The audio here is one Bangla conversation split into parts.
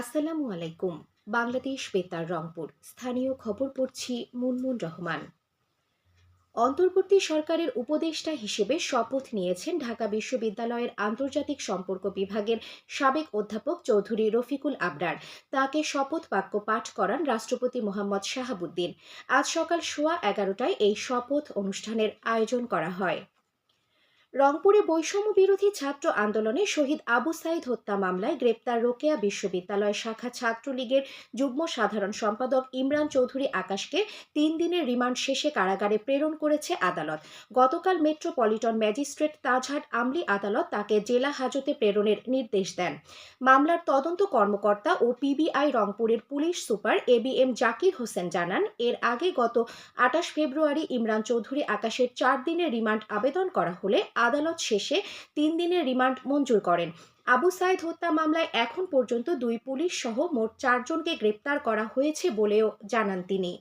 আসসালামু আলাইকুম, বাংলাদেশ বেতার, রংপুর। স্থানীয় খবর পড়ছি মুনমুন রহমান। অন্তর্বর্তী সরকারের উপদেষ্টা হিসেবে শপথ নিয়েছেন ঢাকা বিশ্ববিদ্যালয়ের আন্তর্জাতিক সম্পর্ক বিভাগের সাবেক অধ্যাপক চৌধুরী রফিকুল আবরার। তাকে শপথ বাক্য পাঠ করান রাষ্ট্রপতি মোহাম্মদ শাহাবুদ্দিন। আজ সকাল সোয়া এগারোটায় এই শপথ অনুষ্ঠানের আয়োজন করা হয়। রংপুরে বৈষম্য বিরোধী ছাত্র আন্দোলনে শহীদ আবু সাইদ হত্যা মামলায় গ্রেপ্তার রোকেয়া বিশ্ববিদ্যালয় শাখা ছাত্রলীগের যুগ্ম সাধারণ সম্পাদক ইমরান চৌধুরী আকাশকে তিন দিনের রিমান্ড শেষে কারাগারে প্রেরণ করেছে আদালত। গতকাল মেট্রোপলিটন ম্যাজিস্ট্রেট তাজহাট আমলি আদালত তাকে জেলা হাজতে প্রেরণের নির্দেশ দেন। মামলার তদন্ত কর্মকর্তা ও পিবিআই রংপুরের police super A B M Zakir Hossain জানান, এর আগে গত আটাশ ফেব্রুয়ারি ইমরান চৌধুরী আকাশের চার দিনের রিমান্ড আবেদন করা হলে আদালত শেষে তিন দিনের রিমান্ড মঞ্জুর করেন। আবু সাইদ হত্যা মামলায় এখন পর্যন্ত দুই পুলিশ সহ মোট চারজনকে গ্রেপ্তার করা হয়েছে বলেও জানান তিনি।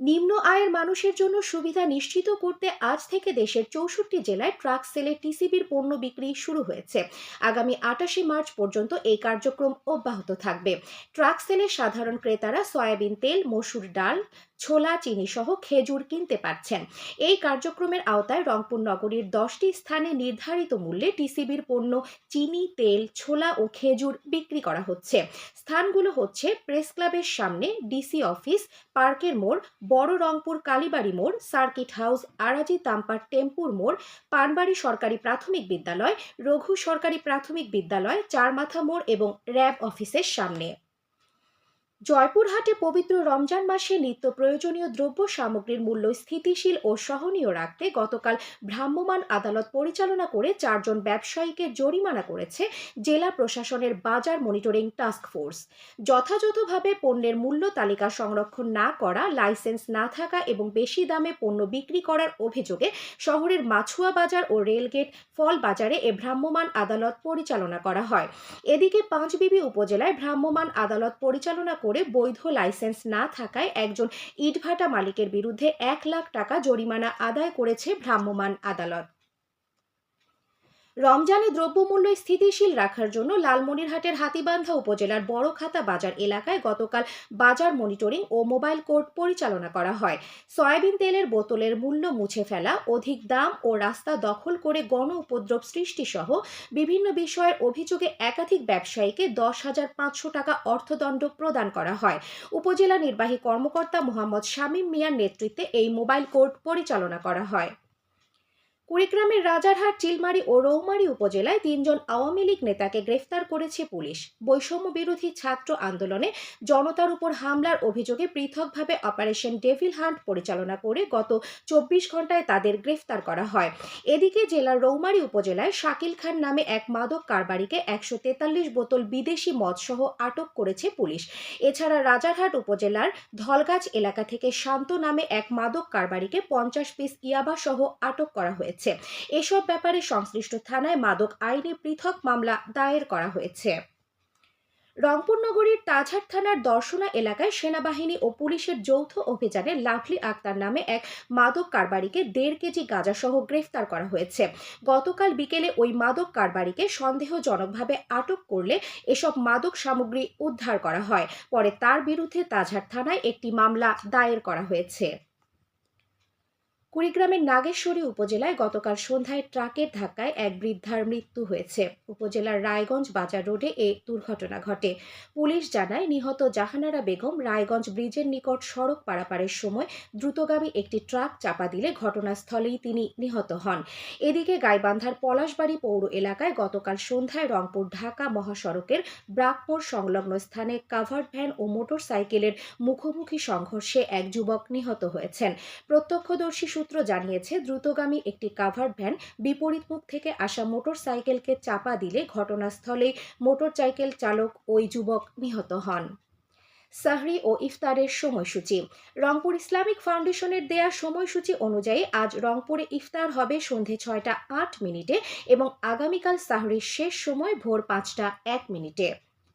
নিম্ন আয়ের মানুষের জন্য সুবিধা নিশ্চিত করতে আজ থেকে দেশের চৌষট্টি জেলায় ট্রাক সেলে টিসিবির পণ্য বিক্রি শুরু হয়েছে। আগামী আটাশে মার্চ পর্যন্ত এই কার্যক্রম অব্যাহত থাকবে। ট্রাক সেলে সাধারণ ক্রেতারা সয়াবিন তেল, মসুর ডাল ছোলা চিনি সহ খেজুর কিনতে পারছেন। এই কার্যক্রমের আওতায় রংপুর নগরীর দশটি স্থানে নির্ধারিত মূল্যে টিসিবির পণ্য চিনি, তেল, ছোলা ও খেজুর বিক্রি করা হচ্ছে। স্থানগুলো হচ্ছে প্রেস ক্লাবের সামনে, ডিসি অফিস, পার্কের মোড়, বড় রংপুর কালীবাড়ি মোড়, সার্কিট হাউস, আরাজি তাম্পার টেম্পুর মোড়, পানবাড়ি সরকারি প্রাথমিক বিদ্যালয়, রঘু সরকারি প্রাথমিক বিদ্যালয়, চারমাথা মোড় এবং র্যাব অফিসের সামনে। জয়পুরহাটে পবিত্র রমজান মাসে নিত্য প্রয়োজনীয় দ্রব্য সামগ্রীর মূল্য স্থিতিশীল ও সহনীয় রাখতে গতকাল ভ্রাম্যমাণ আদালত পরিচালনা করে চারজন ব্যবসায়ীকে জরিমানা করেছে জেলা প্রশাসনের বাজার মনিটরিং টাস্ক ফোর্স। যথাযথভাবে পণ্যের মূল্য তালিকা সংরক্ষণ না করা, লাইসেন্স না থাকা এবং বেশি দামে পণ্য বিক্রি করার অভিযোগে শহরের মাছুয়া বাজার ও রেলগেট ফল বাজারে এ ভ্রাম্যমাণ আদালত পরিচালনা করা হয়। এদিকে পাঁচবিবি উপজেলায় ভ্রাম্যমাণ আদালত পরিচালনা করে বৈধ লাইসেন্স না থাকায় একজন ইটভাটা মালিকের বিরুদ্ধে এক লাখ টাকা জরিমানা আদায় করেছে ভ্রাম্যমাণ আদালত। রমজানে দ্রব্যমূল্য স্থিতিশীল রাখার জন্য লালমনিরহাটের হাতিবান্ধা উপজেলার বড়খাতা বাজার এলাকায় গতকাল বাজার মনিটরিং ও মোবাইল কোর্ট পরিচালনা করা হয়। সয়াবিন তেলের বোতলের মূল্য মুছে ফেলা, অধিক দাম ও রাস্তা দখল করে গণ উপদ্রব সৃষ্টি সহ বিভিন্ন বিষয়ের অভিযোগে একাধিক ব্যবসায়ীকে দশ হাজার পাঁচশো টাকা অর্থদণ্ড প্রদান করা হয়। উপজেলা নির্বাহী কর্মকর্তা মোহাম্মদ শামীম মিয়ার নেতৃত্বে এই মোবাইল কোর্ট পরিচালনা করা হয়। কুড়িগ্রামের রাজারহাট, চিলমারি ও রৌমারী উপজেলায় তিনজন আওয়ামী লীগ নেতাকে গ্রেফতার করেছে পুলিশ। বৈষম্য বিরোধী ছাত্র আন্দোলনে জনতার উপর হামলার অভিযোগে পৃথকভাবে অপারেশন ডেভিল হান্ট পরিচালনা করে গত চব্বিশ ঘন্টায় তাদের গ্রেফতার করা হয়। এদিকে জেলার রৌমারী উপজেলায় শাকিল খান নামে এক মাদক কারবারিকে একশো তেতাল্লিশ বোতল বিদেশি মদসহ আটক করেছে পুলিশ। এছাড়া রাজারহাট উপজেলার ধলগাছ এলাকা থেকে শান্ত নামে এক মাদক কারবারিকে পঞ্চাশ পিস ইয়াবা সহ আটক করা হয়েছে। হয়েছে। এসব ব্যাপারে সংশ্লিষ্ট থানায় মাদক আইনে পৃথক মামলা দায়ের করা হয়েছে। রংপুর নগরীর তাজহাট থানার দর্শনা এলাকায় সেনাবাহিনী ও পুলিশের যৌথ অভিযানে লাভলি আক্তার নামে এক মাদক কারবারিকে দেড় কেজি গাঁজাসহ গ্রেফতার করা হয়েছে। গতকাল বিকেলে ওই মাদক কারবারিকে সন্দেহজনকভাবে আটক করলে এসব মাদক সামগ্রী উদ্ধার করা হয়। পরে তার বিরুদ্ধে তাজহাট থানায় একটি মামলা দায়ের করা হয়েছে। কুড়িগ্রামের নাগেশ্বরী উপজেলায় গতকাল সন্ধ্যায় ট্রাকের ধাক্কায় এক বৃদ্ধার মৃত্যু হয়েছে। উপজেলার রায়গঞ্জ বাজার রোডে এই দুর্ঘটনা ঘটে। পুলিশ জানায়, নিহত জাহানারা বেগম রায়গঞ্জ ব্রিজের নিকট সড়ক পারাপারের সময় দ্রুতগামী একটি ট্রাক চাপা দিলে ঘটনাস্থলেই তিনি নিহত হন। এদিকে গাইবান্ধার পলাশবাড়ি পৌর এলাকায় গতকাল সন্ধ্যায় রংপুর ঢাকা মহাসড়কের ব্রাকমোড় সংলগ্ন স্থানে কাভার্ড ভ্যান ও মোটর সাইকেলের মুখোমুখি সংঘর্ষে এক যুবক নিহত হয়েছেন। প্রত্যক্ষদর্শী সূত্র জানিয়েছে, দ্রুতগামী একটি কাভার্ড ভ্যান বিপরীত মুখ থেকে আসা মোটর সাইকেলকে চাপা দিলে ঘটনাস্থলেই মোটর সাইকেল চালক ওই যুবক নিহত হন। সাহরি ও ইফতারের সময়সূচি। রংপুর ইসলামিক ফাউন্ডেশনের দেয়া সময়সূচি অনুযায়ী আজ রংপুরে ইফতার হবে সন্ধে ছয়টা আট মিনিটে এবং আগামীকাল সাহরির শেষ সময় ভোর পাঁচটা এক মিনিটে।